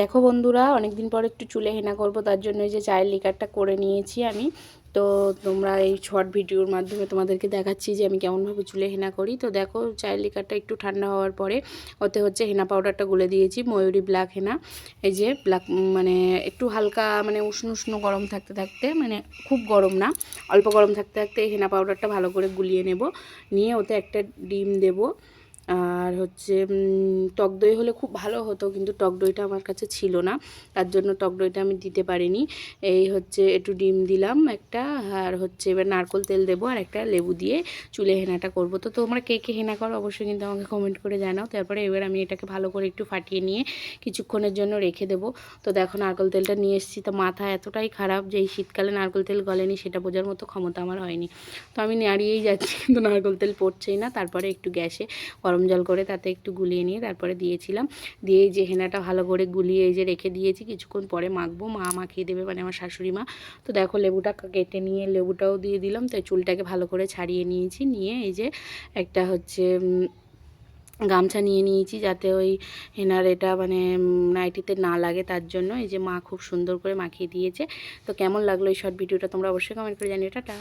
দেখো বন্ধুরা অনেক দিন পর একটু চুলে হেনা করব, তার জন্য যে চায়ের লিকারটা করে নিয়েছি আমি। তো তোমরা এই শর্ট ভিডিওর মাধ্যমে তোমাদেরকে দেখাচ্ছি যে আমি কেমনভাবে চুলে হেনা করি। তো দেখো, চায়ের লিকারটা একটু ঠান্ডা হওয়ার পরে ওতে হচ্ছে হেনা পাউডারটা গুলে দিয়েছি, ময়ূরী ব্ল্যাক হেনা। এই যে ব্ল্যাক মানে একটু হালকা মানে উষ্ণ উষ্ণ গরম থাকতে থাকতে মানে খুব গরম না, অল্প গরম থাকতে থাকতে এই হেনা পাউডারটা ভালো করে গুলিয়ে নেব। নিয়ে ওতে একটা ডিম দেবো। আর হচ্ছে টক দই হলে খুব ভালো হতো, কিন্তু টক দইটা আমার কাছে ছিল না। তার জন্য টক দইটা আমি দিতে পারিনি। এই হচ্ছে, একটু ডিম দিলাম একটা, আর হচ্ছে এবার নারকোল তেল দেবো আর একটা লেবু দিয়ে চুলে হেনাটা করব। তো তোমরা কে কে হেনা করো অবশ্যই কিন্তু আমাকে কমেন্ট করে জানাও। তারপরে এবার আমি এটাকে ভালো করে একটু ফাটিয়ে নিয়ে কিছুক্ষণের জন্য রেখে দেবো। তো দেখো, নারকোল তেলটা নিয়ে এসেছি। তো মাথা এতটাই খারাপ যে এই শীতকালে নারকোল তেল গলেনি, সেটা বোঝার মতো ক্ষমতা আমার হয়নি। তো আমি নাড়িয়েই যাচ্ছি, কিন্তু নারকোল তেল পড়ছেই না। তারপরে একটু গ্যাসে গরম জল করে তাতে একটু গুলিয়ে নিয়ে তারপরে দিয়েছিলাম। দিয়ে যে হেনাটা ভালো করে গুলিয়ে এই যে রেখে দিয়েছি, কিছুক্ষণ পরে মাখবো। মা মাখিয়ে দেবে মানে আমার শাশুড়ি মা। তো দেখো লেবুটা কেটে নিয়ে লেবুটাও দিয়ে দিলাম। তো চুলটাকে ভালো করে ছাড়িয়ে নিয়েছি। নিয়ে এই যে একটা হচ্ছে গামছা নিয়ে নিয়েছি যাতে ওই হেনার এটা মানে নাইটিতে না লাগে তার জন্য। এই যে মা খুব সুন্দর করে মাখিয়ে দিয়েছে। তো কেমন লাগল এই শর্ট ভিডিওটা তোমরা অবশ্যই কমেন্ট করে জানিও। টাটা।